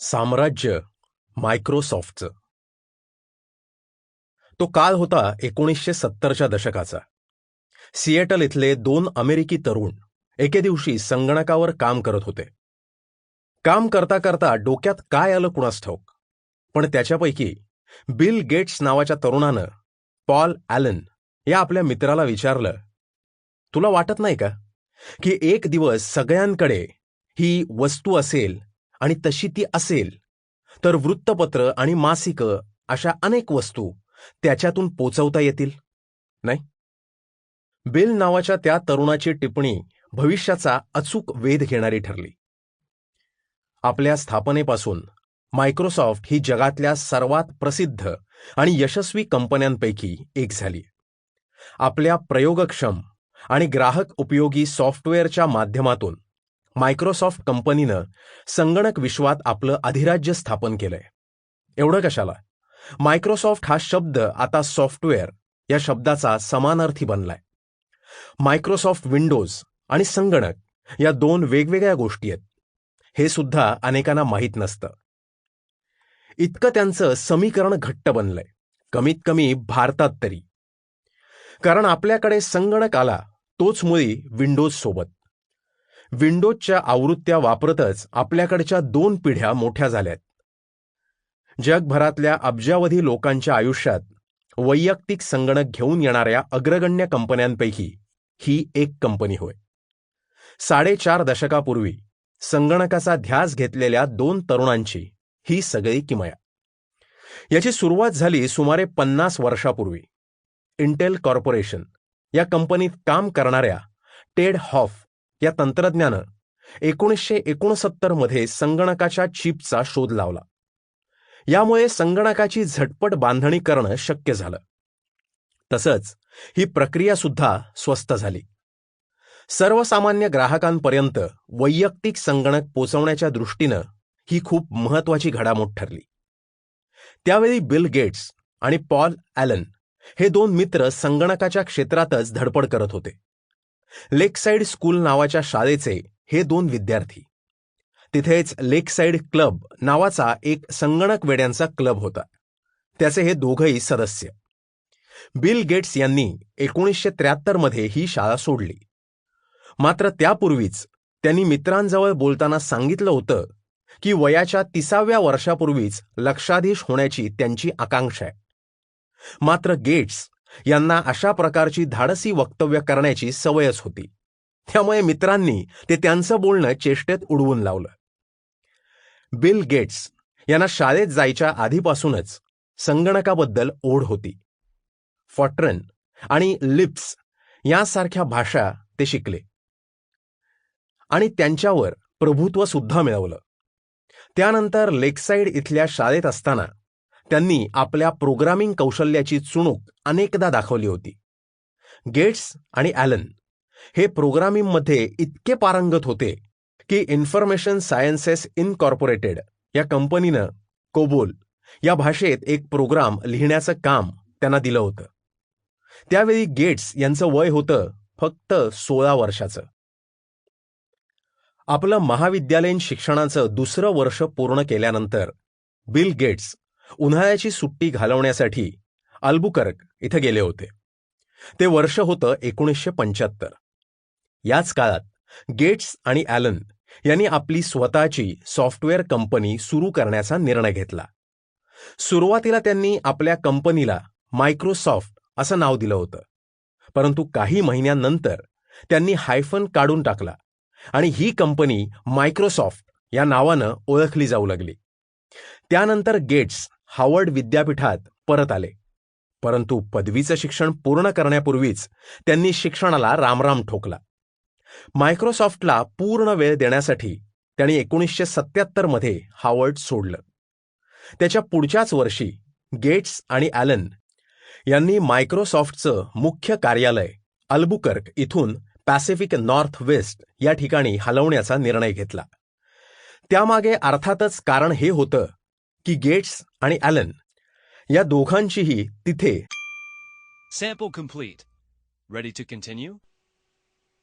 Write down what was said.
साम्राज्य मायक्रोसॉफ्टचं. तो काळ होता एकोणीसशे सत्तरच्या दशकाचा. सिएटल इथले दोन अमेरिकी तरुण एके दिवशी संगणकावर काम करत होते. काम करता करता डोक्यात काय आलं कुणास ठाऊक? पण त्याच्यापैकी बिल गेट्स नावाच्या तरुणानं पॉल ॲलन या आपल्या मित्राला विचारलं तुला वाटत नाही का की एक दिवस सगळ्यांकडे ही वस्तू असेल आणि तशी ती असेल तर वृत्तपत्र आणि मासिकं अशा अनेक वस्तू त्याच्यातून पोचवता येतील नाही? बिल नावाच्या त्या तरुणाची टिप्पणी भविष्याचा अचूक वेध घेणारी ठरली. आपल्या स्थापनेपासून मायक्रोसॉफ्ट ही जगातल्या सर्वात प्रसिद्ध आणि यशस्वी कंपन्यांपैकी एक झाली. आपल्या प्रयोगक्षम आणि ग्राहक उपयोगी सॉफ्टवेअरच्या माध्यमातून मायक्रोसॉफ्ट कंपनीनं संगणक विश्वात आपलं अधिराज्य स्थापन केलंय. एवढं कशाला? मायक्रोसॉफ्ट हा शब्द आता सॉफ्टवेअर या शब्दाचा समानार्थी बनलाय. मायक्रोसॉफ्ट विंडोज आणि संगणक या दोन वेगवेगळ्या गोष्टी आहेत. हे सुद्धा अनेकांना माहीत नसतं. इतकं त्यांचं समीकरण घट्ट बनलंय. कमीत कमी भारतात तरी. कारण आपल्याकडे संगणक आला तोच मुळी विंडोज सोबत. विंडोजच्या आवृत्त्या वापरतच आपल्याकडच्या दोन पिढ्या मोठ्या झाल्यात. जगभरातल्या अब्जावधी लोकांच्या आयुष्यात वैयक्तिक संगणक घेऊन येणाऱ्या अग्रगण्य कंपन्यांपैकी ही एक कंपनी होय. साडेचार दशकापूर्वी संगणकाचा ध्यास घेतलेल्या दोन तरुणांची ही सगळी किमया. याची सुरुवात झाली सुमारे पन्नास वर्षापूर्वी. इंटेल कॉर्पोरेशन या कंपनीत काम करणाऱ्या टेड हॉफ या तंत्रज्ञानं एकोणीसशे एकोणसत्तरमध्ये संगणकाच्या चिपचा शोध लावला. यामुळे संगणकाची झटपट बांधणी करणं शक्य झालं. तसंच ही प्रक्रिया सुद्धा स्वस्त झाली. सर्वसामान्य ग्राहकांपर्यंत वैयक्तिक संगणक पोचवण्याच्या दृष्टीनं ही खूप महत्वाची घडामोड ठरली. त्यावेळी बिल गेट्स आणि पॉल ॲलन हे दोन मित्र संगणकाच्या क्षेत्रातच धडपड करत होते. लेकसाईड स्कूल नावाच्या शाळेचे हे दोन विद्यार्थी. तिथेच लेकसाईड क्लब नावाचा एक संगणक वेड्यांचा क्लब होता. त्याचे हे दोघंही सदस्य. बिल गेट्स यांनी एकोणीसशे त्र्याहत्तरमध्ये ही शाळा सोडली. मात्र त्यापूर्वीच त्यांनी मित्रांजवळ बोलताना सांगितलं होतं की वयाच्या तिसाव्या वर्षापूर्वीच लक्षाधीश होण्याची त्यांची आकांक्षा आहे. मात्र गेट्स यांना अशा प्रकारची धाडसी वक्तव्य करण्याची सवयच होती. त्यामुळे मित्रांनी ते त्यांचं बोलणं चेष्टेत उडवून लावलं. बिल गेट्स यांना शाळेत जायच्या आधीपासूनच संगणकाबद्दल ओढ होती. फॉट्रन आणि लिप्स यासारख्या भाषा ते शिकले. आणि त्यांच्यावर प्रभुत्व सुद्धा मिळवलं. त्यानंतर लेकसाईड इथल्या शाळेत असताना त्यांनी आपल्या प्रोग्रामिंग कौशल्याची चुणूक अनेकदा दाखवली होती. गेट्स आणि ॲलन हे प्रोग्रामिंगमध्ये इतके पारंगत होते की इन्फॉर्मेशन सायन्सेस इनकॉर्पोरेटेड या कंपनीनं कोबोल या भाषेत एक प्रोग्राम लिहिण्याचं काम त्यांना दिलं होतं. त्यावेळी गेट्स यांचं वय होतं फक्त सोळा वर्षाचं. आपलं महाविद्यालयीन शिक्षणाचं दुसरं वर्ष पूर्ण केल्यानंतर बिल गेट्स उन्हाळ्याची सुट्टी घालवण्यासाठी अल्बुकर्क इथं गेले होते. ते वर्ष होतं एकोणीसशे पंच्याहत्तर. याच काळात गेट्स आणि ॲलन यांनी आपली स्वतःची सॉफ्टवेअर कंपनी सुरू करण्याचा निर्णय घेतला. सुरुवातीला त्यांनी आपल्या कंपनीला मायक्रोसॉफ्ट असं नाव दिलं होतं. परंतु काही महिन्यांनंतर त्यांनी हायफन काढून टाकला आणि ही कंपनी मायक्रोसॉफ्ट या नावानं ओळखली जाऊ लागली. त्यानंतर गेट्स हार्वर्ड विद्यापीठात परत आले. परंतु पदवीचं शिक्षण पूर्ण करण्यापूर्वीच त्यांनी शिक्षणाला रामराम ठोकला. मायक्रोसॉफ्टला पूर्ण वेळ देण्यासाठी त्यांनी एकोणीसशे सत्याहत्तरमध्ये हार्वर्ड सोडलं. त्याच्या पुढच्याच वर्षी गेट्स आणि ॲलन यांनी मायक्रोसॉफ्टचं मुख्य कार्यालय अल्बुकर्क इथून पॅसिफिक नॉर्थ वेस्ट या ठिकाणी हलवण्याचा निर्णय घेतला. त्यामागे अर्थातच कारण हे होतं की गेट्स आणि अॅलन या दोघांचीही तिथे सेपो कंप्लीट रेडी टू कंटिन्यू